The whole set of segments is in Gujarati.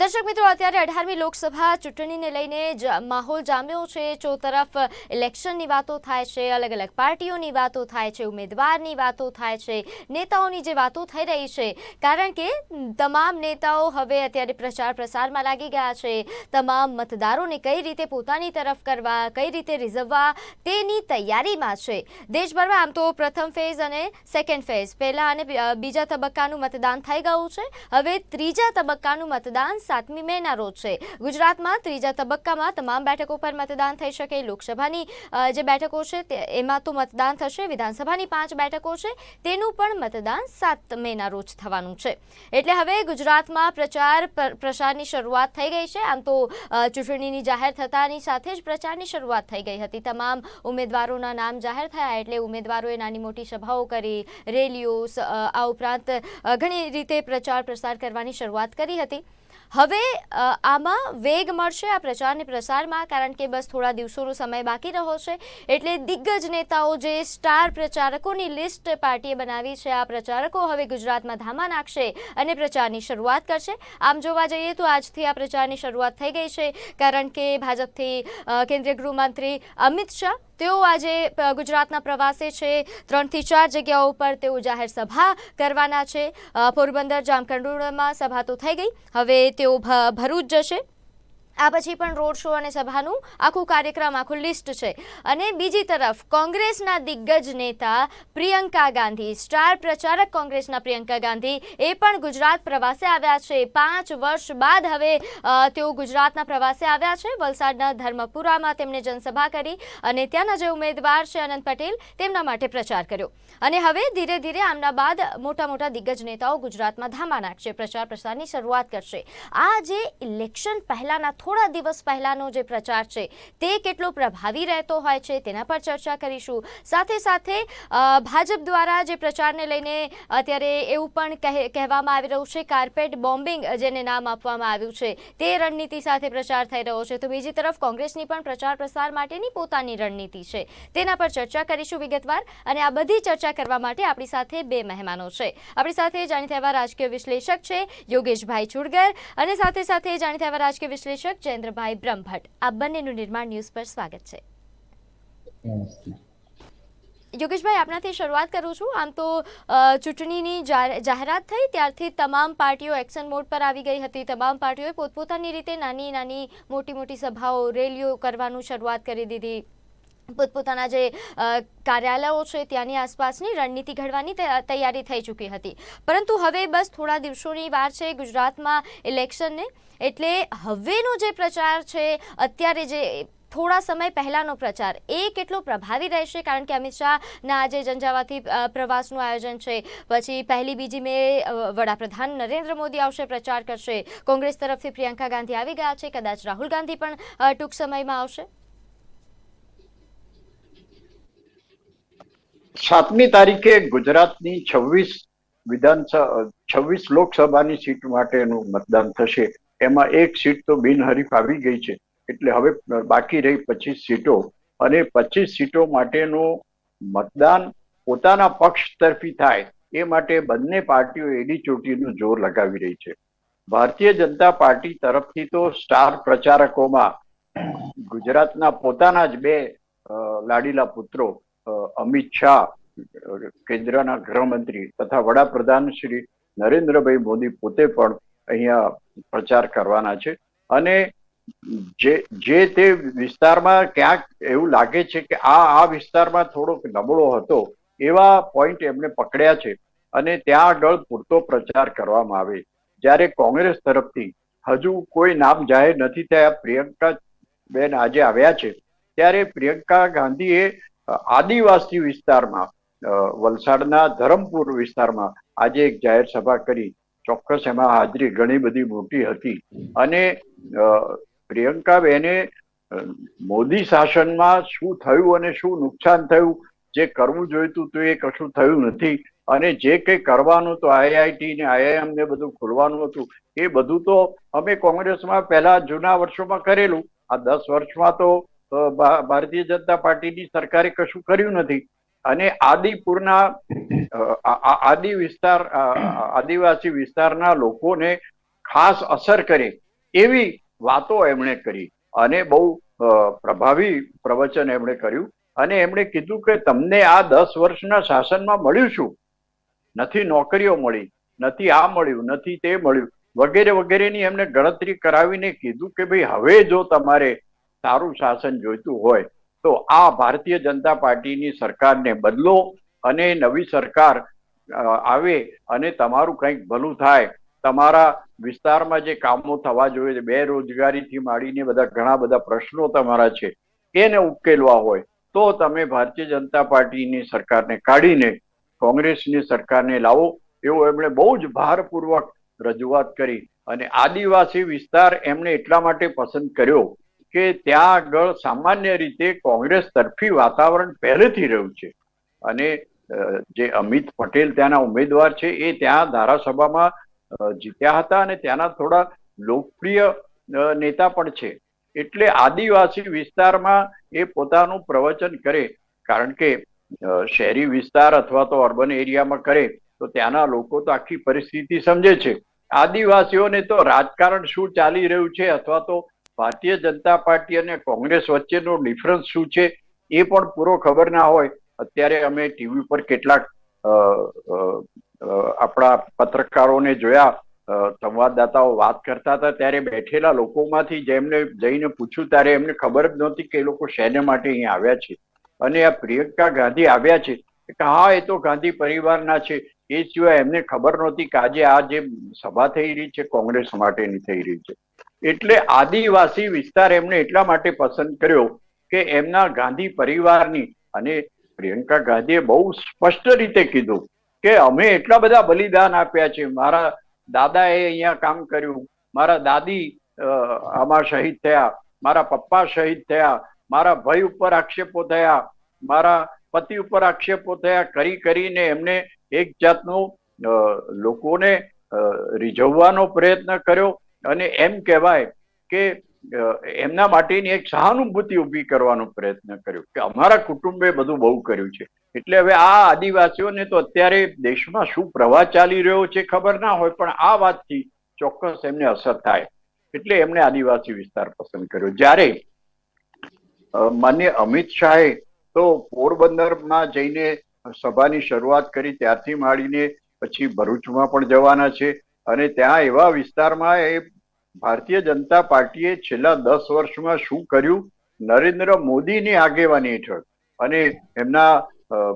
દર્શક મિત્રો, અત્યારે અઢારમી લોકસભા ચૂંટણીને લઈને જ માહોલ જામ્યો છે. ચો તરફ ઇલેક્શનની વાતો થાય છે અલગ અલગ પાર્ટીઓની વાતો થાય છે, ઉમેદવારની વાતો થાય છે, નેતાઓની જે વાતો થઈ રહી છે, કારણ કે તમામ નેતાઓ હવે અત્યારે પ્રચાર પ્રસારમાં લાગી ગયા છે. તમામ મતદારોને કઈ રીતે પોતાની તરફ કરવા, કઈ રીતે રીઝવવા, તેની તૈયારીમાં છે. દેશભરમાં આમ તો પ્રથમ ફેઝ અને સેકન્ડ ફેઝ પહેલાં અને બીજા તબક્કાનું મતદાન થઈ ગયું છે. હવે ત્રીજા તબક્કાનું મતદાન સાતમી મેના રોજ છે. ગુજરાતમાં ત્રીજા તબક્કામાં તમામ બેઠકો પર મતદાન થઈ શકે. લોકસભાની જે બેઠકો છે એમાં તો મતદાન થશે. વિધાનસભાની પાંચ બેઠકો છે. તેનું પણ મતદાન સાત મેના રોજ થવાનું છે. એટલે હવે ગુજરાતમાં પ્રચાર પર- પ્રસારની શરૂઆત થઈ ગઈ છે. આમ તો ચૂંટણીની જાહેર થતાની સાથે જ પ્રચારની શરૂઆત થઈ ગઈ હતી. તમામ ઉમેદવારોના નામ જાહેર થયા એટલે ઉમેદવારોએ નાની મોટી સભાઓ કરી, રેલીઓ આ ઉપરાંત ઘણી રીતે પ્રચાર પ્રસાર કરવાની શરૂઆત કરી હતી. હવે આમાં વેગ મળશે આ પ્રચારને પ્રસારમાં, કારણ કે બસ થોડા દિવસોનો સમય બાકી રહ્યો છે. એટલે દિગ્ગજ નેતાઓ જે સ્ટાર પ્રચારકોની લિસ્ટ પાર્ટીએ બનાવી છે, આ પ્રચારકો હવે ગુજરાતમાં ધામા નાખશે અને પ્રચારની શરૂઆત કરશે. આમ જોવા જઈએ તો આજથી આ પ્રચારની શરૂઆત થઈ ગઈ છે, કારણ કે ભાજપથી કેન્દ્રીય ગૃહમંત્રી અમિત શાહ તેઓ આજે ગુજરાતના પ્રવાસે છે. ત્રણથી ચાર જગ્યાઓ પર તેઓ જાહેર સભા કરવાના છે. પોરબંદર જામકંડોળમાં સભા તો થઈ ગઈ. હવે તેઓ ભરૂચ જશે. આ પછી પણ રોડ શો અને સભાનું આખું કાર્યક્રમ, આખું લિસ્ટ છે. અને બીજી તરફ કોંગ્રેસના દિગ્ગજ નેતા પ્રિયંકા ગાંધી, સ્ટાર પ્રચારક કોંગ્રેસના પ્રિયંકા ગાંધી એ પણ ગુજરાત પ્રવાસે આવ્યા છે. પાંચ વર્ષ બાદ હવે તેઓ ગુજરાતના પ્રવાસે આવ્યા છે. વલસાડના ધર્મપુરામાં તેમણે જનસભા કરી અને ત્યાંના જે ઉમેદવાર છે અનંત પટેલ તેમના માટે પ્રચાર કર્યો. અને હવે ધીરે ધીરે આમના બાદ મોટા મોટા દિગ્ગજ નેતાઓ ગુજરાતમાં ધામા નાખશે પ્રચાર પ્રસારની શરૂઆત કરશે. આ જે ઇલેક્શન પહેલાના થોડા દિવસ પહેલાંનો જે પ્રચાર છે, તે કેટલો પ્રભાવી રહેતો હોય છે, તેના પર ચર્ચા કરીશું. સાથે સાથે ભાજપ દ્વારા જે પ્રચારને લઈને અત્યારે એવું પણ કહે, કહેવામાં આવી રહ્યું છે, કાર્પેટ બોમ્બિંગ જેને નામ આપવામાં આવ્યું છે, તે રણનીતિ સાથે પ્રચાર થઈ રહ્યો છે. તો બીજી તરફ કોંગ્રેસની પણ પ્રચાર પ્રસાર માટેની પોતાની રણનીતિ છે. તેના પર ચર્ચા કરીશું વિગતવાર અને આ બધી ચર્ચા કરવા માટે આપણી સાથે બે મહેમાનો છે. આપણી સાથે જાણીતા એવા રાજકીય વિશ્લેષક છે, યોગેશભાઈ ચુડગર અને સાથે સાથે જાણીતા એવા રાજકીય વિશ્લેષક જયેન્દ્રભાઈ બ્રહ્મભટ્ટ. આ બંનેનું નિર્માણ ન્યૂઝ પર સ્વાગત છે. યોગેશભાઈ આપનાથી શરૂઆત કરું છું. આમ તો ચૂંટણીની જાહેરાત થઈ ત્યારથી તમામ પાર્ટીઓ એક્શન મોડ પર આવી ગઈ હતી. તમામ પાર્ટીઓએ પોતપોતાની રીતે નાની નાની મોટી મોટી સભાઓ રેલીઓ કરવાનું શરૂઆત કરી દીધી. પોતપોતાના જે કાર્યાલયો છે ત્યાંની આસપાસની રણનીતિ ઘડવાની તૈયારી થઈ ચૂકી હતી. પરંતુ હવે બસ થોડા દિવસોની વાર છે ગુજરાતમાં ઇલેક્શનને, એટલે હવેનો જે પ્રચાર છે, અત્યારે જે થોડા સમય પહેલાનો પ્રચાર, એ કેટલો પ્રભાવી રહેશે? કારણ કે અમિત શાહના આજે જંજાવાથી પ્રવાસનું આયોજન છે. પછી પહેલી બીજી મે વડાપ્રધાન નરેન્દ્ર મોદી આવશે, પ્રચાર કરશે. કોંગ્રેસ તરફથી પ્રિયંકા ગાંધી આવી ગયા છે. કદાચ રાહુલ ગાંધી પણ ટૂંક સમયમાં આવશે. સાતમી તારીખે ગુજરાતની છવ્વીસ વિધાનસભા છવ્વીસ લોકસભાની સીટ માટેનું મતદાન થશે. એમાં એક સીટ તો બિનહરીફ આવી ગઈ છે. એટલે હવે બાકી રહી પચીસ સીટો. અને પચીસ સીટો માટેનું મતદાન પોતાના પક્ષ તરફી થાય એ માટે બંને પાર્ટીઓ એડી ચોટીનું જોર લગાવી રહી છે. ભારતીય જનતા પાર્ટી તરફથી તો સ્ટાર પ્રચારકોમાં ગુજરાતના પોતાના જ બે લાડીલા પુત્રો અમિત શાહ કેન્દ્રના ગૃહમંત્રી તથા વડાપ્રધાન શ્રી નરેન્દ્રભાઈ મોદી પોતે પણ અહીંયા પ્રચાર કરવાના છે. અને જે જે તે વિસ્તારમાં ક્યાંક એવું લાગે છે કે આ આ વિસ્તારમાં થોડોક નબળો હતો, એવા પોઈન્ટ એમણે પકડ્યા છે. અને ત્યાં આગળ પૂરતો પ્રચાર કરવામાં આવે. જ્યારે કોંગ્રેસ તરફથી હજુ કોઈ નામ જાહેર નથી થયા પ્રિયંકા બેન આજે આવ્યા છે. ત્યારે પ્રિયંકા ગાંધીએ આદિવાસી વિસ્તારમાં વલસાડના ધરમપુર વિસ્તારમાં આજે એક જાહેર સભા કરી. ચોક્કસ એમાં હાજરી ઘણી બધી મોટી હતી. અને અ, પ્રિયંકા બેને અ, મોદી શાસનમાં શું થયું અને શું નુકસાન થયું જે કરવું જોઈતું તો એ કશું થયું નથી. અને જે કંઈ કરવાનું તો આઈઆઈટી ને આઈઆઈએમ ને બધું ખોલવાનું હતું એ બધું તો અમે કોંગ્રેસમાં પહેલા જૂના વર્ષોમાં કરેલું. આ દસ વર્ષમાં તો ભારતીય જનતા પાર્ટીની સરકારે કશું કર્યું નથી. અને આદિપુરના આદિ વિસ્તાર આદિવાસી વિસ્તારના લોકોને ખાસ અસર કરે એવી વાતો એમણે કરી. અને બહુ પ્રભાવી પ્રવચન એમણે કર્યું. અને એમણે કીધું કે તમને આ દસ વર્ષના શાસનમાં મળ્યું શું? નથી નોકરીઓ મળી, નથી આ મળ્યું, નથી તે મળ્યું. વગેરે વગેરેની એમને ગણતરી કરાવીને કીધું કે ભાઈ, હવે જો તમારે સારું શાસન જોઈતું હોય, તો આ ભારતીય જનતા પાર્ટીની સરકારને બદલો અને નવી સરકાર આવે અને તમારું કંઈક ભલું થાય. તમારા વિસ્તારમાં જે કામો થવા જોઈએ બેરોજગારીથી માંડીને બધા ઘણા બધા પ્રશ્નો તમારા છે, એને ઉકેલવા હોય, તો તમે ભારતીય જનતા પાર્ટીની સરકારને કાઢીને, કોંગ્રેસની સરકારને લાવો, એવું એમણે બહુ જ ભારપૂર્વક રજૂઆત કરી. અને આદિવાસી વિસ્તાર એમણે એટલા માટે પસંદ કર્યો કે ત્યાં આગળ સામાન્ય રીતે કોંગ્રેસ તરફી વાતાવરણ પહેલેથી રહ્યું છે. અને જે અમિત પટેલ ત્યાંના ઉમેદવાર છે, એ ત્યાં ધારાસભામાં જીત્યા હતા અને ત્યાંના થોડા લોકપ્રિય નેતા પણ છે. એટલે આદિવાસી વિસ્તારમાં એ પોતાનું પ્રવચન કરે. કારણ કે શહેરી વિસ્તાર અથવા તો અર્બન એરિયામાં કરે, તો ત્યાંના લોકો તો આખી પરિસ્થિતિ સમજે છે. આદિવાસીઓને તો રાજકારણ શું ચાલી રહ્યું છે અથવા તો ભારતીય જનતા પાર્ટી અને કોંગ્રેસ વચ્ચેનો ડિફરન્સ શું છે એ પણ પૂરો ખબર ના હોય. અત્યારે અમે ટીવી પર કેટલાક આપણા પત્રકારોને જોયા સંવાદદાતાઓ વાત કરતા હતા, ત્યારે બેઠેલા લોકોમાંથી જેમને જઈને પૂછ્યું, ત્યારે એમને ખબર જ નહોતી કે એ લોકો શેને માટે અહીં આવ્યા છે. અને આ પ્રિયંકા ગાંધી આવ્યા છે. કે હા, એ તો ગાંધી પરિવારના છે. એ સિવાય એમને ખબર નહોતી કે આજે આ જે સભા થઈ રહી છે, કોંગ્રેસ માટેની થઈ રહી છે. એટલે આદિવાસી વિસ્તાર એમણે એટલા માટે પસંદ કર્યો કે એમના ગાંધી પરિવારની અને પ્રિયંકા ગાંધીએ બહુ સ્પષ્ટ રીતે કીધું કે અમે એટલા બધા બલિદાન આપ્યા છે. મારા દાદાએ અહીંયા કામ કર્યું, મારા દાદી આમાં શહીદ થયા, મારા પપ્પા શહીદ થયા, મારા ભાઈ ઉપર આક્ષેપો થયા, મારા પતિ ઉપર આક્ષેપો થયા, કરી કરીને એમને એક જાતનો લોકોને રીઝવવાનો પ્રયત્ન કર્યો. અને એમ કહેવાય કે એમના માટેની એક સહાનુભૂતિ ઊભી કરવાનો પ્રયત્ન કર્યો કે અમારા કુટુંબે બધું બહુ કર્યું છે. એટલે હવે આ આદિવાસીઓને તો અત્યારે દેશમાં શું પ્રવાહ ચાલી રહ્યો છે ખબર ના હોય, પણ આ વાતથી ચોક્કસ એમને અસર થાય. એટલે એમણે આદિવાસી વિસ્તાર પસંદ કર્યો. જ્યારે માન્ય અમિત શાહે તો પોરબંદરમાં જઈને સભાની શરૂઆત કરી, ત્યારથી માંડીને પછી ભરૂચમાં પણ જવાના છે. અને ત્યાં એવા વિસ્તારમાં એ ભારતીય જનતા પાર્ટીએ છેલ્લા દસ વર્ષમાં શું કર્યું? નરેન્દ્ર મોદીની આગેવાની હેઠળ. અને એમના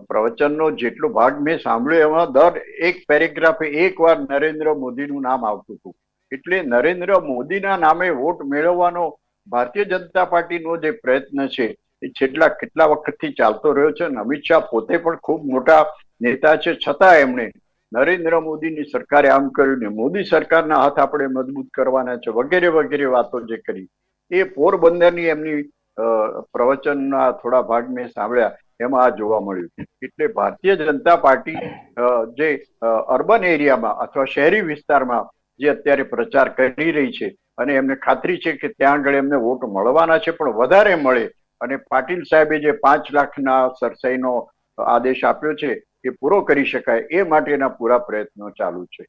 પ્રવચનનો જેટલો ભાગ મેં સાંભળ્યો, એમાં દર એક પેરેગ્રાફે એક વાર નરેન્દ્ર મોદીનું નામ આવતું હતું. એટલે નરેન્દ્ર મોદીના નામે વોટ મેળવવાનો ભારતીય જનતા પાર્ટીનો જે પ્રયત્ન છે, એ છેલ્લા કેટલા વખતથી ચાલતો રહ્યો છે અને અમિત શાહ પોતે પણ ખૂબ મોટા નેતા છે. છતાં એમણે નરેન્દ્ર મોદીની સરકારે આમ કર્યું ને મોદી સરકારના હાથ આપણે મજબૂત કરવાના છે, વગેરે વગેરે વાતો જે કરી. એ પોરબંદરની એમની પ્રવચનના થોડા ભાગ મેં સાંભળ્યા, એમાં આ જોવા મળ્યું. એટલે ભારતીય જનતા પાર્ટી જે અર્બન એરિયામાં અથવા શહેરી વિસ્તારમાં જે અત્યારે પ્રચાર કરી રહી છે અને એમને ખાતરી છે કે ત્યાં આગળ એમને વોટ મળવાના છે, પણ વધારે મળે. અને પાટીલ સાહેબે જે પાંચ લાખના સરસાઈનો આદેશ આપ્યો છે એ પૂરો કરી શકાય એ માટેના પૂરા પ્રયત્નો ચાલુ છે.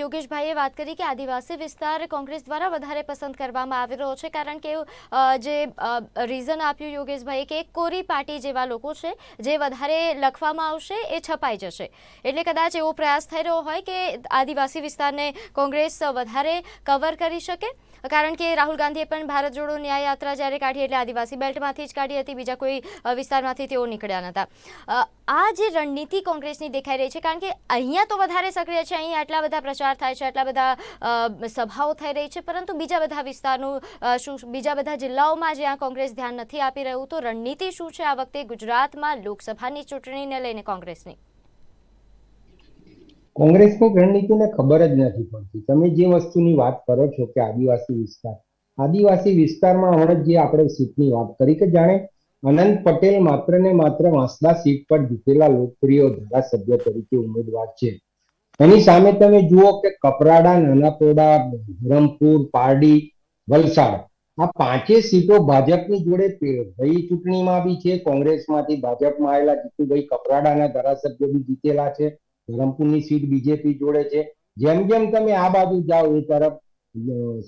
યોગેશભાઈએ વાત કરી કે આદિવાસી વિસ્તાર કોંગ્રેસ દ્વારા વધારે પસંદ કરવામાં આવી રહ્યો છે, કારણ કે જે રીઝન આપ્યું યોગેશભાઈએ કે કોરી પાર્ટી જેવા લોકો છે, જે વધારે લખવામાં આવશે એ છપાઈ જશે. એટલે કદાચ એવો પ્રયાસ થઈ રહ્યો હોય કે આદિવાસી વિસ્તારને કોંગ્રેસ વધારે કવર કરી શકે. કારણ કે રાહુલ ગાંધીએ પણ ભારત જોડો ન્યાય યાત્રા જ્યારે કાઢી એટલે આદિવાસી બેલ્ટમાંથી જ કાઢી હતી, બીજા કોઈ વિસ્તારમાંથી તેઓ નીકળ્યા નહોતા આ જે રણનીતિ કોંગ્રેસની દેખાઈ રહી છે, કારણ કે અહીંયા તો વધારે સક્રિય છે અહીં આટલા બધા પ્રચાર થાય છે, આટલા બધા સભાઓ થઈ રહી છે, પરંતુ બીજા બધા વિસ્તારનું શું, બીજા બધા જિલ્લાઓમાં જ્યાં કોંગ્રેસ ધ્યાન નથી આપી રહ્યું, તો રણનીતિ શું છે આ વખતે ગુજરાતમાં લોકસભાની ચૂંટણીને લઈને કોંગ્રેસની? કોંગ્રેસની રણનીતિને ખબર જ નથી પડતી. તમે જે વસ્તુની વાત કરો છો કે આદિવાસી વિસ્તાર, આદિવાસી વિસ્તારમાં હમણાં જે આપણે સીટની વાત કરી કે જાણે અનંત પટેલ માત્ર ને માત્ર વાંસદા સીટ પર જીતેલા લોકપ્રિય ધારાસભ્ય તરીકે ઉમેદવાર છે. એની સામે તમે જુઓ કે કપરાડા, નાનાપોડા, ધરમપુર, પારડી, વલસાડ, આ પાંચે સીટો ભાજપની જોડે ગઈ ચૂંટણીમાં બી છે. કોંગ્રેસમાંથી ભાજપમાં આવેલા જીતુભાઈ કપરાડાના ધારાસભ્ય બી જીતેલા છે. ધરમપુરની સીટ બીજેપી જોડે છે. જેમ જેમ તમે આ બાજુ જાઓ એ તરફ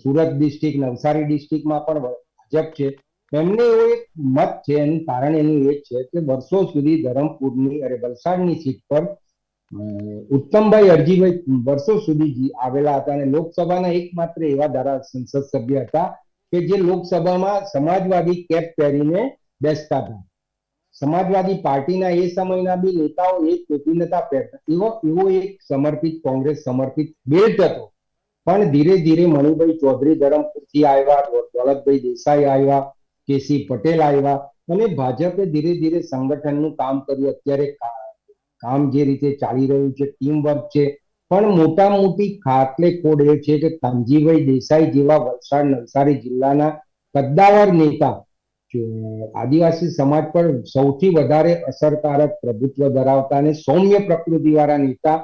સુરત ડિસ્ટ્રિક્ટ, નવસારી ડિસ્ટ્રિક્ટમાં પણ ભાજપ છે. એમને એવો એક મત છે, એનું કારણ એનું એ છે કે વર્ષો સુધી ધરમપુરની અરે વલસાડની સીટ પર ઉત્તમભાઈ અરજીભાઈ વર્ષો સુધી આવેલા હતા અને લોકસભાના એકમાત્ર એવા ધારા સંસદ સભ્ય હતા કે જે લોકસભામાં સમાજવાદી કેપ પહેરીને બેસતા હતા. સમાજવાદી પાર્ટીના એ સમયના બી નેતાઓ એ ટોપી પહેરતા, એવો એવો એક સમર્પિત કોંગ્રેસ સમર્પિત બેલ્ટ હતો. પણ ધીરે ધીરે મણિભાઈ ચૌધરી ધરમપુરથી આવ્યા દોલતભાઈ દેસાઈ આવ્યા, કેસી પટેલ આવ્યા અને ભાજપે ધીરે ધીરે સંગઠનનું કામ કર્યું. અત્યારે કામ જે રીતે ચાલી રહ્યું છે ટીમ વર્ક છે, પણ મોટા મોટી ખાતલે ખોડ એ છે કે કાનજીભાઈ દેસાઈ જેવા વલસાડ, નવસારી જિલ્લાના કદ્દાવર નેતા આદિવાસી સમાજ પર સૌથી વધારે અસરકારક પ્રભુત્વ ધરાવતા અને સૌમ્ય પ્રકૃતિવાળા નેતા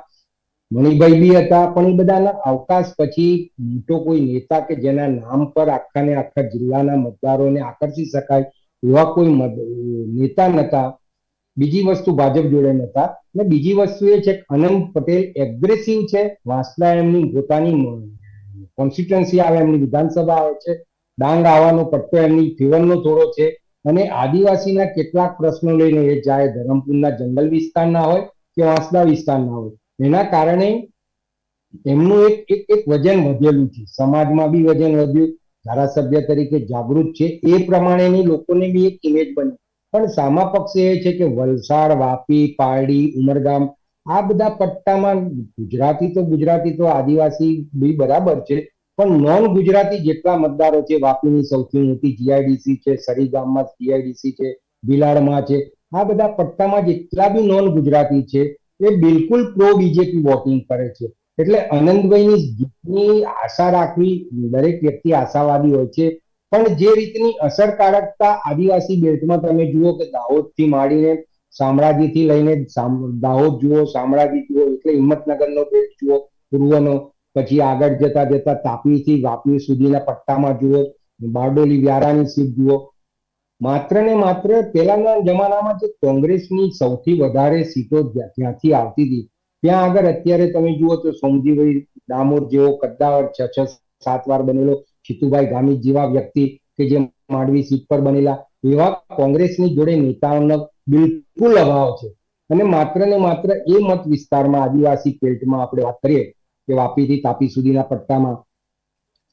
મણિભાઈ બી હતા. પણ એ બધાના અવકાશ પછી મોટો કોઈ નેતા કે જેના નામ પર આખા ને આખા જિલ્લાના મતદારોને આકર્ષી શકાય એવા કોઈ નેતા નતા. બીજી વસ્તુ ભાજપ જોડે નતા અને બીજી વસ્તુ એ છે કે અનંત પટેલ એગ્રેસિવ છે વાંસદા એમની પોતાની કોન્સ્ટિટ્યુન્સી આવે, એમની વિધાનસભા આવે છે. ડાંગ આવવાનો પટ્ટો એમની ફેવરનો થોડો છે. અને આદિવાસીના કેટલાક પ્રશ્નો લઈને એ જાય ધરમપુરના જંગલ વિસ્તારના હોય કે વાંસદા વિસ્તારના હોય. એના કારણે એમનું એક એક એક વજન વધેલું છે. સમાજમાં બી વજન વધ્યું. ધારાસભ્ય તરીકે જાગૃત છે. એ પ્રમાણેની લોકોને બી એક ઇમેજ બની. પણ સામા પક્ષે એ છે કે વલસાડ, વાપી, પારડી, ઉમરગામ, આ બધા પટ્ટામાં ગુજરાતી તો ગુજરાતી તો આદિવાસી બી બરાબર છે, પણ નોન ગુજરાતી જેટલા મતદારો છે, વાપીની સૌથી મોટી જીઆઈડીસી છે, સરીગામમાં જીઆઈડીસી છે ભીલાડમાં છે, આ બધા પટ્ટામાં જેટલા બી નોન ગુજરાતી છે, એ બિલકુલ પ્રો બીજેપી વોટિંગ કરે છે. એટલે આનંદભાઈની જીતની આશા રાખવી દરેક વ્યક્તિ આશાવાદી હોય છે પણ જે રીતની અસરકારકતા આદિવાસી બેલ્ટમાં તમે જુઓ કે દાહોદથી માંડીને શામળાજીથી લઈને દાહોદ જુઓ, શામળાજી જુઓ, એટલે હિંમતનગરનો બેલ્ટ જુઓ, પૂર્વનો, પછી આગળ જતા જતા તાપીથી વાપી સુધીના પટ્ટામાં જુઓ, બારડોલી વ્યારાની સીટ જુઓ. માત્ર ને માત્ર પહેલાના જમાનામાં જે કોંગ્રેસની સૌથી વધારે સીટો જ્યાંથી આવતી હતી, ત્યાં આગળ અત્યારે તમે જુઓ તો સોમજીભાઈ ડામોર જેવો કદ્દાવર છ છ, સાત વાર બનેલો જીતુભાઈ ગામિત જેવા વ્યક્તિ કે જે માંડવી સીટ પર બનેલા એવા કોંગ્રેસની જોડે નેતાઓનો બિલકુલ અભાવ છે. અને માત્ર ને માત્ર એ મત વિસ્તારમાં આદિવાસી બેલ્ટમાં આપણે વાત કરીએ કે વાપીથી તાપી સુધીના પટ્ટામાં.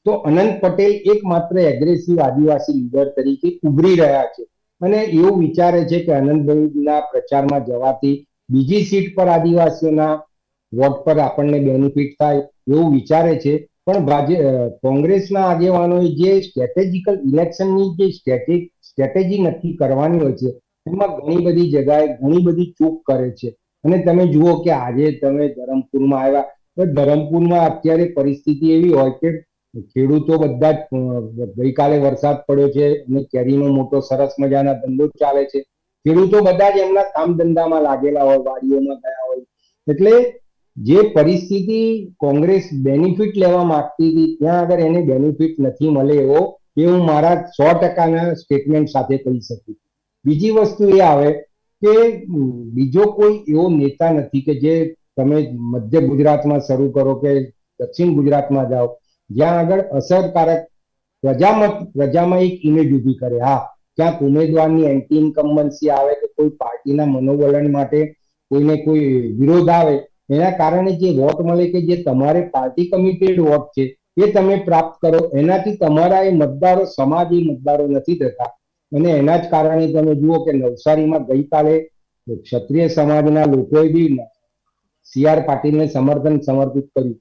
તો અનંત પટેલ એકમાત્ર એગ્રેસિવ આદિવાસી લીડર તરીકે ઉભરી રહ્યા છે. અને એવું વિચારે છે કે આનંદભાઈના પ્રચારમાં જવાથી બીજી સીટ પર આદિવાસીઓના વોટ પર આપણને બેનિફિટ થાય એવું વિચારે છે. પણ કોંગ્રેસના આગેવાનોએ જે સ્ટ્રેટેજિકલ ઇલેક્શનની જે સ્ટ્રેટેજી નક્કી કરવાની હોય છે, એમાં ઘણી બધી જગાએ ઘણી બધી ચૂક કરે છે. અને તમે જુઓ કે આજે તમે ધરમપુરમાં આવ્યા, તો ધરમપુરમાં અત્યારે પરિસ્થિતિ એવી હોય કે ખેડૂતો બધા જ ગઈકાલે વરસાદ પડ્યો છે અને કેરીનો મોટો સરસ મજાના ધંધો ચાલે છે. ખેડૂતો બધા જ એમના કામ ધંધામાં લાગેલા હોય, વાડીઓમાં ગયા હોય. એટલે જે પરિસ્થિતિ કોંગ્રેસ બેનિફિટ લેવા માંગતી હતી, ત્યાં આગળ એને બેનિફિટ નથી મળે એવો એ હું મારા સો ટકાના સ્ટેટમેન્ટ સાથે કહી શકું. બીજી વસ્તુ એ આવે કે બીજો કોઈ એવો નેતા નથી કે જે તમે મધ્ય ગુજરાતમાં શરૂ કરો કે દક્ષિણ ગુજરાતમાં જાઓ, જ્યાં આગળ અસરકારક પ્રજામત, પ્રજામાં એક ઇમેજ ઊભી કરે. હા, ક્યાંક ઉમેદવારની એન્ટી ઇન્કમ્બન્સી આવે કે કોઈ પાર્ટીના મનોવલણ માટે કોઈને કોઈ વિરોધ આવે એના કારણે જે વોટ મળે કે જે તમારે પાર્ટી કમિટેડ વોટ છે, એ તમે પ્રાપ્ત કરો. એનાથી તમારા એ મતદારો, સમાજ એ મતદારો નથી થતા. અને એના જ કારણે તમે જુઓ કે નવસારીમાં ગઈકાલે ક્ષત્રિય સમાજના લોકોએ બી સી આર પાટીલને સમર્થન સમર્પિત કર્યું.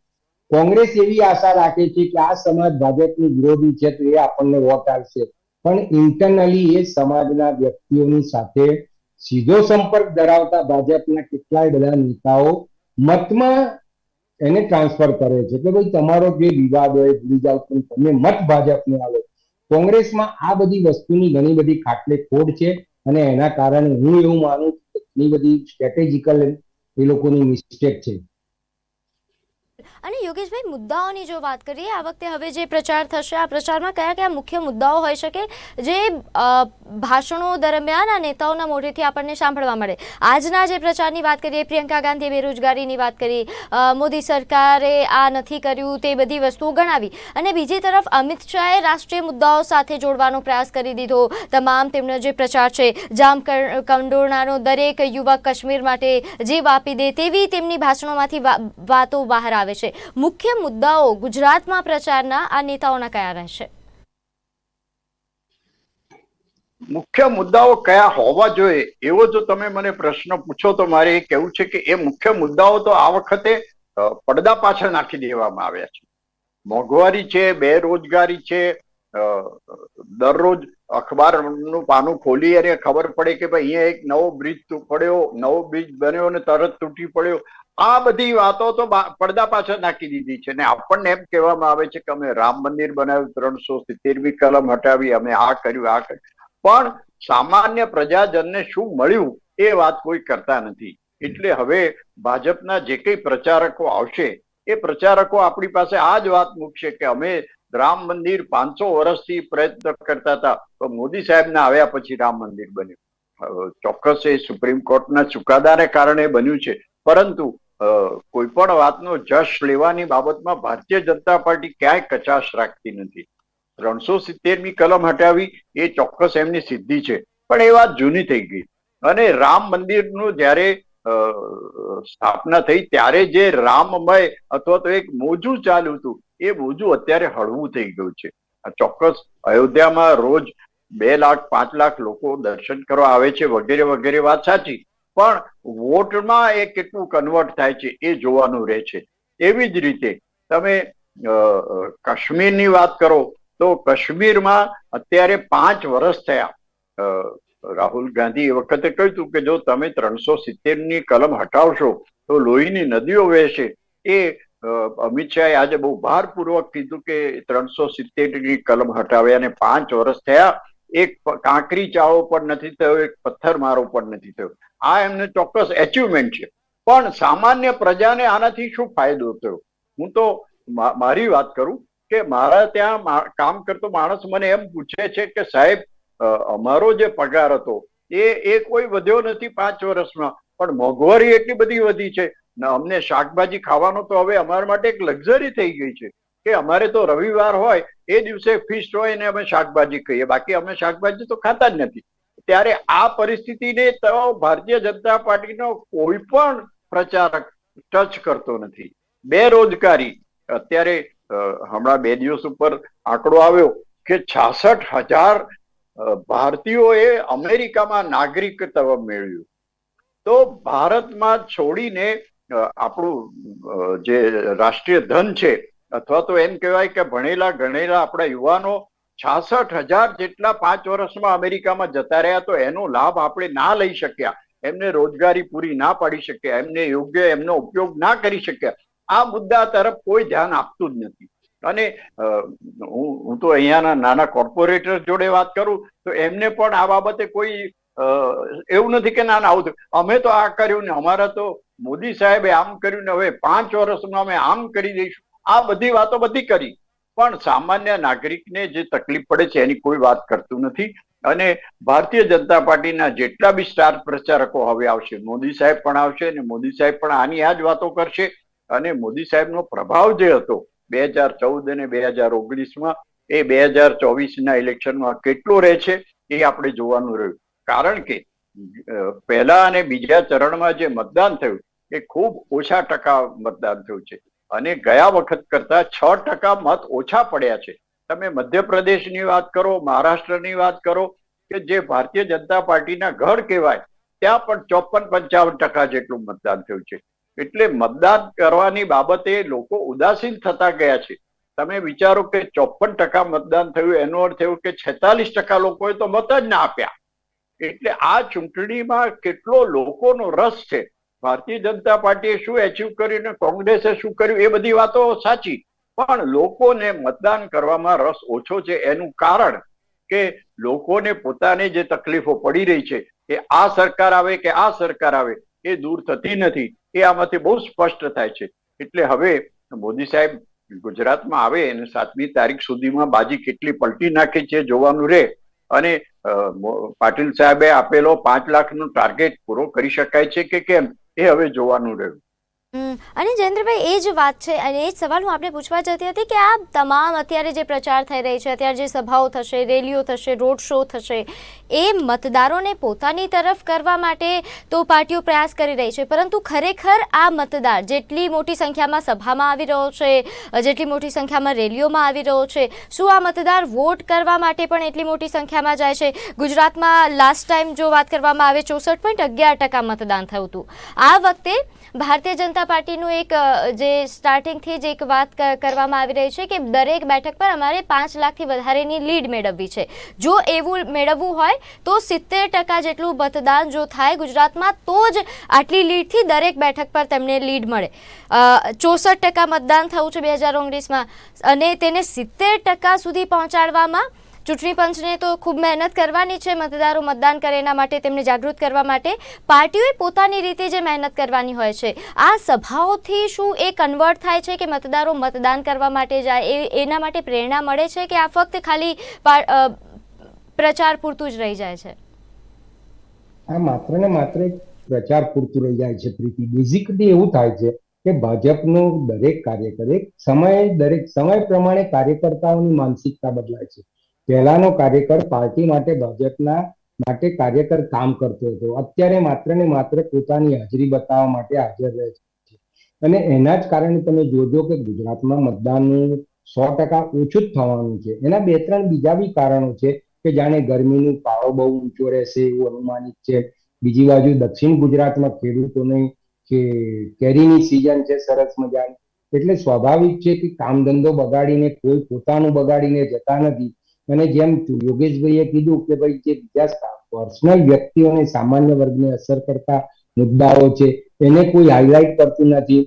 કોંગ્રેસ એવી આશા રાખે છે કે આ સમાજ ભાજપની વિરોધી છે તો એ આપણને વોટ આપશે. પણ ઇન્ટરનલી એ સમાજના વ્યક્તિઓની સાથે સીધો સંપર્ક ધરાવતા ભાજપના કેટલાય બધા નેતાઓ મતમાં એને ટ્રાન્સફર કરે છે કે ભાઈ તમારો જે વિવાદ હોય, ભૂલી જાવ તમે મત ભાજપને આવે કોંગ્રેસમાં આ બધી વસ્તુની ઘણી બધી ખાટલે ખોડ છે અને એના કારણે હું એવું માનું છું ઘણી બધી સ્ટ્રેટેજિકલ એ લોકોની મિસ્ટેક છે. અને યોગેશભાઈ, મુદ્દાઓની જો વાત કરીએ, આ વખતે હવે જે પ્રચાર થશે, આ પ્રચારમાં કયા કયા મુખ્ય મુદ્દાઓ હોઈ શકે, જે ભાષણો દરમિયાન આ નેતાઓના મોઢેથી આપણને સાંભળવા મળે. આજના જે પ્રચારની વાત કરીએ, પ્રિયંકા ગાંધીએ બેરોજગારીની વાત કરી મોદી સરકારે આ નથી કર્યું, તે બધી વસ્તુઓ ગણાવી. અને બીજી તરફ અમિત શાહે રાષ્ટ્રીય મુદ્દાઓ સાથે જોડવાનો પ્રયાસ કરી દીધો. તમામ તેમનો જે પ્રચાર છે, જામ કંડોરણાનો દરેક યુવક કાશ્મીર માટે જીવ આપી દે તેવી તેમની ભાષણોમાંથી વાતો બહાર આવે છે. મુખ્ય મુદ્દાઓ ગુજરાતમાં પ્રચારના આ નેતાઓના કયા રહેશે? મુખ્ય મુદ્દાઓ કયા હોવા જોઈએ એવો જો તમે મને પ્રશ્ન પૂછો તો મારે એ કહેવું છે કે એ મુખ્ય મુદ્દાઓ તો આ વખતે પડદા પાછળ નાખી દેવામાં આવ્યા છે. મોંઘવારી છે, બેરોજગારી છે દરરોજ અખબારનું પાનું ખોલી અને ખબર પડે કે ભાઈ અહીંયા એક નવો બ્રિજ પડ્યો, નવો બ્રિજ બન્યો અને તરત તૂટી પડ્યો. આ બધી વાતો તો પડદા પાછળ નાખી દીધી છે. ને આપણને એમ કહેવામાં આવે છે કે અમે રામ મંદિર બનાવ્યું, ત્રણસો સિત્તેરમી કલમ હટાવી, અમે આ કર્યું આ કર્યું. પણ સામાન્ય પ્રજાજનને શું મળ્યું એ વાત કોઈ કરતા નથી. એટલે હવે ભાજપના જે કઈ પ્રચારકો આવશે, એ પ્રચારકો આપણી પાસે આ જ વાત મૂકશે કે અમે રામ મંદિર પાંચસો વર્ષથી પ્રયત્ન કરતા હતા, તો મોદી સાહેબના આવ્યા પછી રામ મંદિર બન્યું. ચોક્કસ એ સુપ્રીમ કોર્ટના ચુકાદાને કારણે બન્યું છે. પરંતુ કોઈ પણ વાતનો જશ લેવાની બાબતમાં ભારતીય જનતા પાર્ટી ક્યાંય કચાશ રાખતી નથી. ત્રણસો સિત્તેરમી કલમ હટાવી એ ચોક્કસ એમની સિદ્ધિ છે. પણ એ વાત જૂની થઈ ગઈ. અને રામ મંદિરનું જ્યારે સ્થાપના થઈ ત્યારે જે રામમય અથવા તો એક મોજું ચાલ્યું હતું, એ મોજું અત્યારે હળવું થઈ ગયું છે. આ ચોક્કસ અયોધ્યામાં રોજ બે લાખ, પાંચ લાખ લોકો દર્શન કરવા આવે છે વગેરે વગેરે વાત સાચી. પણ વોટમાં એ કેટલું કન્વર્ટ થાય છે એ જોવાનું રહે છે. એવી જ રીતે તમે કાશ્મીરની વાત કરો તો કાશ્મીરમાં અત્યારે પાંચ વર્ષ થયા. રાહુલ ગાંધી એ વખતે કહ્યું કે જો તમે ત્રણસો સિત્તેરની કલમ હટાવશો તો લોહીની નદીઓ વહેશે. એ અમિત શાહે આજે બહુ ભારપૂર્વક કીધું કે ત્રણસો સિત્તેરની કલમ હટાવ્યા અને પાંચ વર્ષ થયા એક કાંકરી ચાળો પણ નથી થયો, એક પથ્થર મારો પણ નથી થયો. આ એમને ચોક્કસ એચિવમેન્ટ છે. પણ સામાન્ય પ્રજાને આનાથી શું ફાયદો થયો? હું તો મારી વાત કરું કે મારા ત્યાં કામ કરતો માણસ મને એમ પૂછે છે કે સાહેબ અમારો જે પગાર હતો, એ એ કોઈ વધ્યો નથી પાંચ વર્ષમાં, પણ મોંઘવારી એટલી બધી વધી છે. ને અમને શાકભાજી ખાવાનો તો હવે અમારા માટે એક લક્ઝરી થઈ ગઈ છે. કે અમારે તો રવિવાર હોય એ દિવસે ફિશ હોય ને અમે શાકભાજી કહીએ બાકી અમે શાકભાજી તો ખાતા જ નથી. ત્યારે આ પરિસ્થિતિને તો ભારતીય જનતા પાર્ટીનો કોઈ પણ પ્રચારક ટચ કરતો નથી. બેરોજગારી. અત્યારે હમણાં બે દિવસ ઉપર આંકડો આવ્યો કે છાસઠ હજાર ભારતીયોએ અમેરિકામાં નાગરિકત્વ મેળવ્યું. તો ભારતમાં છોડીને આપણું જે રાષ્ટ્રીય ધન છે અથવા તો એમ કહેવાય કે ભણેલા ગણેલા આપણા યુવાનો છાસઠ હજાર જેટલા પાંચ વર્ષમાં અમેરિકામાં જતા રહ્યા તો એનો લાભ આપણે ના લઈ શક્યા. એમને રોજગારી પૂરી ના પાડી શક્યા. એમને યોગ્ય એમનો ઉપયોગ ના કરી શક્યા. આ મુદ્દા તરફ કોઈ ધ્યાન આપતું જ નથી. અને હું હું તો અહીંયાના નાના કોર્પોરેટર જોડે વાત કરું તો એમને પણ આ બાબતે કોઈ એવું નથી કે ના ના આવું અમે તો આ કર્યું ને અમારા તો મોદી સાહેબે આમ કર્યું ને હવે પાંચ વર્ષમાં અમે આમ કરી દઈશું. આ બધી વાતો બધી કરી. પણ સામાન્ય નાગરિકને જે તકલીફ પડે છે એની કોઈ વાત કરતું નથી. અને ભારતીય જનતા પાર્ટીના જેટલા બી સ્ટાર પ્રચારકો હવે આવશે, મોદી સાહેબ પણ આવશે અને મોદી સાહેબ પણ આની આ જ વાતો કરશે. અને મોદી સાહેબનો પ્રભાવ જે હતો બે હજાર ચૌદ અને બે હજાર ઓગણીસમાં, એ બે હજાર ચોવીસના ઇલેક્શનમાં કેટલો રહે છે એ આપણે જોવાનું રહ્યું. કારણ કે પહેલા અને બીજા ચરણમાં જે મતદાન થયું, એ ખૂબ ઓછા ટકા મતદાન થયું છે. અને ગયા વખત કરતા છ ટકા મત ઓછા પડ્યા છે. તમે મધ્યપ્રદેશની વાત કરો, મહારાષ્ટ્રની વાત કરો, કે જે ભારતીય જનતા પાર્ટીના ઘર કહેવાય, ત્યાં પણ ચોપન પંચાવન ટકા જેટલું મતદાન થયું છે. એટલે મતદાન કરવાની બાબતે લોકો ઉદાસીન થતા ગયા છે. તમે વિચારો કે ચોપન ટકા મતદાન થયું, એનો અર્થ એવો કે છેતાલીસ ટકા લોકોએ તો મત જ ના આપ્યા. એટલે આ ચૂંટણીમાં કેટલો લોકોનો રસ છે. ભારતીય જનતા પાર્ટીએ શું એચીવ કર્યું ને કોંગ્રેસે શું કર્યું એ બધી વાતો સાચી. પણ લોકોને મતદાન કરવામાં રસ ઓછો છે એનું કારણ કે લોકોને પોતાને જે તકલીફો પડી રહી છે કે આ સરકાર આવે કે આ સરકાર આવે એ દૂર થતી નથી. એ આમાંથી બહુ સ્પષ્ટ થાય છે. એટલે હવે મોદી સાહેબ ગુજરાતમાં આવે અને સાતમી તારીખ સુધીમાં બાજી કેટલી પલટી નાખે છે જોવાનું રહે અને પાટીલ સાહેબે આપેલો પાંચ લાખનો ટાર્ગેટ પૂરો કરી શકાય છે કે કેમ? એ હવે જોવાનું રહ્યું. અને જયેન્દ્રભાઈ, એ જ વાત છે અને એ જ સવાલ હું આપણે પૂછવા જતી હતી કે આ તમામ અત્યારે જે પ્રચાર થઈ રહી છે, અત્યારે જે સભાઓ થશે, રેલીઓ થશે, રોડ શો થશે, એ મતદારોને પોતાની તરફ કરવા માટે તો પાર્ટીઓ પ્રયાસ કરી રહી છે. પરંતુ ખરેખર આ મતદાર જેટલી મોટી સંખ્યામાં સભામાં આવી રહ્યો છે, જેટલી મોટી સંખ્યામાં રેલીઓમાં આવી રહ્યો છે, શું આ મતદાર વોટ કરવા માટે પણ એટલી મોટી સંખ્યામાં જાય છે? ગુજરાતમાં લાસ્ટ ટાઈમ જો વાત કરવામાં આવે, ચોસઠ પોઈન્ટ અગિયાર ટકા મતદાન થયું હતું. આ વખતે ભારતીય જનતા પાર્ટીનું એક જે સ્ટાર્ટિંગથી જ એક વાત કરવામાં આવી રહી છે કે દરેક બેઠક પર અમારે પાંચ લાખથી વધારેની લીડ મેળવવી છે. જો એવું મેળવવું હોય તો સિત્તેર ટકા જેટલું મતદાન જો થાય ગુજરાતમાં તો જ આટલી લીડથી દરેક બેઠક પર તેમને લીડ મળે. ચોસઠ ટકા મતદાન થયું છે બે હજાર ઓગણીસમાં અને તેને સિત્તેર ટકા સુધી પહોંચાડવામાં ચૂંટણી પંચને તો ખૂબ મહેનત કરવાની છે, મતદારો મતદાન કરે એના માટે, તેમને જાગૃત કરવા માટે. પાર્ટીઓએ પોતાની રીતે જે મહેનત કરવાની હોય છે. આ સભાઓથી શું એ કન્વર્ટ થાય છે કે મતદારો મતદાન કરવા માટે જાય? એના માટે પ્રેરણા મળે છે કે આ ફક્ત ખાલી પ્રચાર પૂરતું જ રહી જાય છે? આ માત્ર ને માત્ર પ્રચાર પૂરતું રહી જાય છે પ્રીતિ બેઝિકલી એવું થાય છે કે ભાજપનો દરેક કાર્યકર એક સમય, દરેક સમય પ્રમાણે કાર્યકર્તાઓની માનસિકતા બદલાય છે. પહેલાનો કાર્યકર પાર્ટી માટે ભાજપના માટે કાર્યકર કામ કરતો હતો. અત્યારે માત્ર ને માત્ર પોતાની હાજરી બતાવવા માટે હાજર રહે છે. અને એના જ કારણે તમે જોજો કે ગુજરાતમાં મતદાનનું સો ટકા ઓછું જ થવાનું છે. એના બે ત્રણ બીજા બી કારણો છે કે જાણે ગરમીનું પારો બહુ ઊંચો રહેશે એવું અનુમાનિત છે. બીજી બાજુ દક્ષિણ ગુજરાતમાં ખેડૂતોને કે કેરીની સિઝન છે સરસ મજાની. એટલે સ્વાભાવિક છે કે કામ ધંધો બગાડીને કોઈ પોતાનું બગાડીને જતા નથી. અને જેમ યોગેશભાઈએ કીધું કે ભાઈ જે બીજા પર્સનલ વ્યક્તિઓને સામાન્ય વર્ગને અસર કરતા મુદ્દાઓ છે, એને કોઈ હાઇલાઇટ કરતું નથી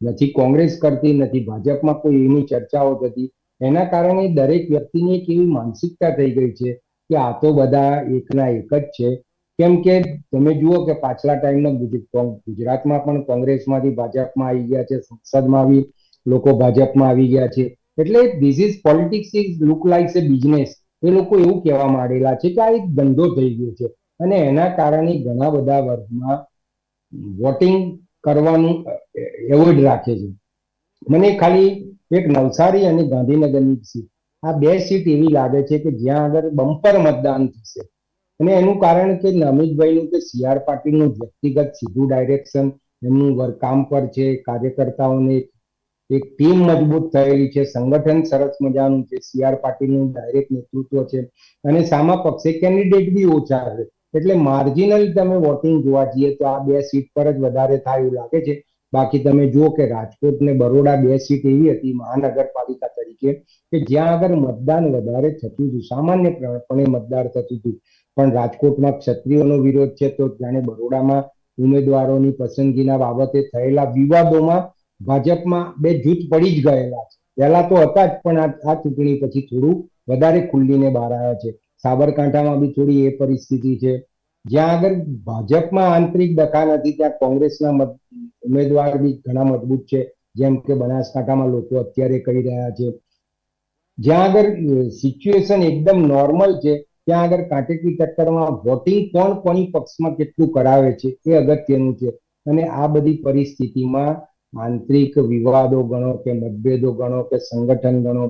નથી કોંગ્રેસ કરતી, નથી ભાજપમાં કોઈ એની ચર્ચાઓ થતી, એના કારણે દરેક વ્યક્તિની એક એવી માનસિકતા થઈ ગઈ છે કે આ તો બધા એકના એક જ છે. કેમ કે તમે જુઓ કે પાછલા ટાઈમનો ગુજરાતમાં પણ કોંગ્રેસમાંથી ભાજપમાં આવી ગયા છે, સંસદમાં આવી, લોકો ભાજપમાં આવી ગયા છે. એટલે this is politics is look likes a business એ લોકો એવું કહેવા માંડેલા છે કે આ એક ધંધો થઈ ગયો છે. અને એના કારણે ઘણા બધા વર્ગમાં વોટિંગ કરવાનું એવોઇડ રાખે છે. મને ખાલી એક નવસારી અને ગાંધીનગરની સીટ આ બે સીટ એવી લાગે છે કે જ્યાં આગળ બમ્પર મતદાન થશે. અને એનું કારણ કે અમિતભાઈનું કે સી આર પાટીલનું વ્યક્તિગત સીધું ડાયરેક્શન એમનું કામ પર છે, કાર્યકર્તાઓને એક ટીમ મજબૂત થયેલી છે. સંગઠન સરસ મજાનું છે. સીઆર પાટીલનું ડાયરેક્ટ નેતૃત્વ છે. અને સામા પક્ષે કેન્ડિડેટ બી ઓછા છે. એટલે માર્જિનલ તમે વોટિંગ જોવા જઈએ તો આ બે સીટ પર જ વધારે થાય એવું લાગે છે. બાકી તમે જુઓ કે રાજકોટ ને બરોડા બે સીટ એવી હતી મહાનગરપાલિકા તરીકે કે જ્યાં આગળ મતદાન વધારે થતું હતું. સામાન્યપણે મતદાર થતું હતું. પણ રાજકોટમાં ક્ષત્રિયોનો વિરોધ છે તો જાણે બરોડામાં ઉમેદવારોની પસંદગીના બાબતે થયેલા વિવાદોમાં ભાજપમાં બે જૂથ પડી જ ગયેલા છે. પહેલા તો હતા જ, પણ આ ચૂંટણી પછી થોડું વધારે ખુલ્લીને બહાર આવ્યા છે. સાબરકાંઠામાં બી થોડી એ પરિસ્થિતિ છે. જ્યાં આગળ ભાજપમાં આંતરિક દખા નથી ત્યાં કોંગ્રેસના ઉમેદવાર બી ઘણા મજબૂત છે. જેમ કે બનાસકાંઠામાં લોકો અત્યારે કહી રહ્યા છે. જ્યાં આગળ સિચ્યુએશન એકદમ નોર્મલ છે. ત્યાં આગળ કાંટેકી ટક્કરમાં વોટિંગ કોણ કોની પક્ષમાં કેટલું કરાવે છે એ અગત્યનું છે. અને આ બધી પરિસ્થિતિમાં આંતરિક વિવાદો ગણો કે મતભેદો ગણો કે સંગઠન ગણો,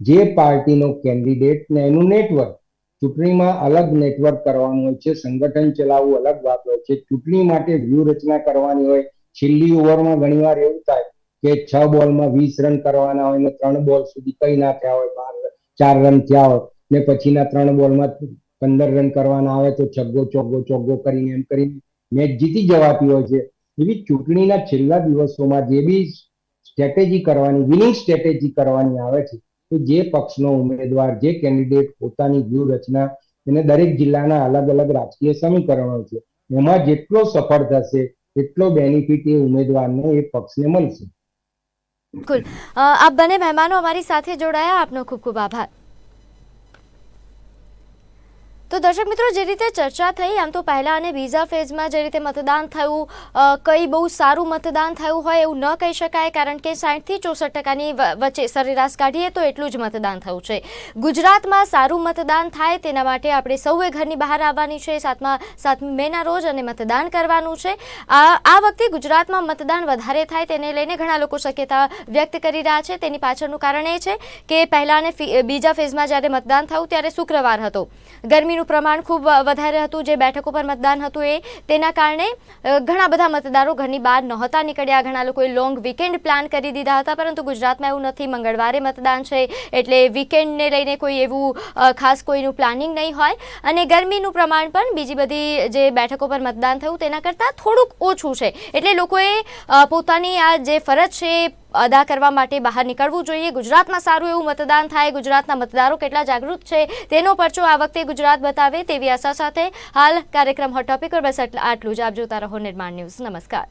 જે પાર્ટીનો કેન્ડિડેટ ને એનું નેટવર્ક ચૂંટણીમાં અલગ નેટવર્ક કરવાનું હોય છે, સંગઠન ચલાવવું અલગ વાત હોય છે, ચૂંટણી માટે વ્યૂહરચના કરવાની હોય, છેલ્લી ઓવરમાં ઘણીવાર એવું થાય કે છ બોલમાં વીસ રન કરવાના હોય ને ત્રણ બોલ સુધી કઈ ના થયા હોય, બાર ચાર રન થયા હોય ને પછીના ત્રણ બોલમાં પંદર રન કરવાના આવે તો છગ્ગો, ચોગ્ગો ચોગ્ગો કરીને એમ કરીને મેચ જીતી જવાતી હોય છે. એવી ચૂંટણીના છેલ્લા દિવસોમાં જે બી સ્ટ્રેટેજી કરવાની વિનિંગ સ્ટ્રેટેજી કરવાની આવે છે, તો જે પક્ષનો ઉમેદવાર, જે કેન્ડિડેટ પોતાની વ્યૂહરચના એને દરેક જિલ્લાના અલગ અલગ રાજકીય સમીકરણો છે, એમાં જેટલો સફળ થશે, એટલો બેનિફિટ એ ઉમેદવારને એ પક્ષને મળશે. આપ બંને મહેમાનો અમારી સાથે જોડાયા. આપનો ખૂબ ખૂબ આભાર. તો દર્શક મિત્રો, જે રીતે ચર્ચા થઈ, આમ તો પહેલા અને બીજા ફેઝમાં જે રીતે મતદાન થયું કંઈ બહુ સારું મતદાન થયું હોય એવું ન કહી શકાય, કારણ કે સાઠથી ચોસઠ ટકાની વચ્ચે સરેરાશ કાઢીએ તો એટલું જ મતદાન થયું છે. ગુજરાતમાં સારું મતદાન થાય તેના માટે આપણે સૌએ ઘરની બહાર આવવાની છે, સાતમા, સાતમી મેના રોજ અને મતદાન કરવાનું છે. આ વખતે ગુજરાતમાં મતદાન વધારે થાય તેને લઈને ઘણા લોકો શક્યતા વ્યક્ત કરી રહ્યા છે. તેની પાછળનું કારણ એ છે કે પહેલા અને બીજા ફેઝમાં જ્યારે મતદાન થયું, ત્યારે શુક્રવાર હતો. ગરમીનું પ્રમાણ ખૂબ વધારે હતું. જે બેઠકો પર મતદાન હતું એ તેના કારણે ઘણા બધા મતદારો ઘરની બહાર નહોતા નીકળ્યા. ઘણા લોકોએ લોંગ વીકેન્ડ પ્લાન કરી દીધા હતા, પરંતુ ગુજરાતમાં એવું નથી. મંગળવારે મતદાન છે, એટલે વીકેન્ડને લઈને કોઈ એવું ખાસ કોઈનું પ્લાનિંગ નહીં હોય. અને ગરમીનું પ્રમાણ પણ બીજી બધી જે બેઠકો પર મતદાન થયું તેના કરતાં થોડુંક ઓછું છે. એટલે લોકોએ પોતાની આ જે ફરજ છે અદા કરવા માટે બહાર નીકળવું જોઈએ. ગુજરાતમાં સારું એવું મતદાન થાય. ગુજરાતના મતદારો કેટલા જાગૃત છે તેનો પરચો આ વખતે ગુજરાત બતાવે તેવી આશા સાથે હાલ કાર્યક્રમ હોટ ટોપિક પર બસ આટલું જ. આપ જોતા રહો નિર્માણ ન્યૂઝ. નમસ્કાર.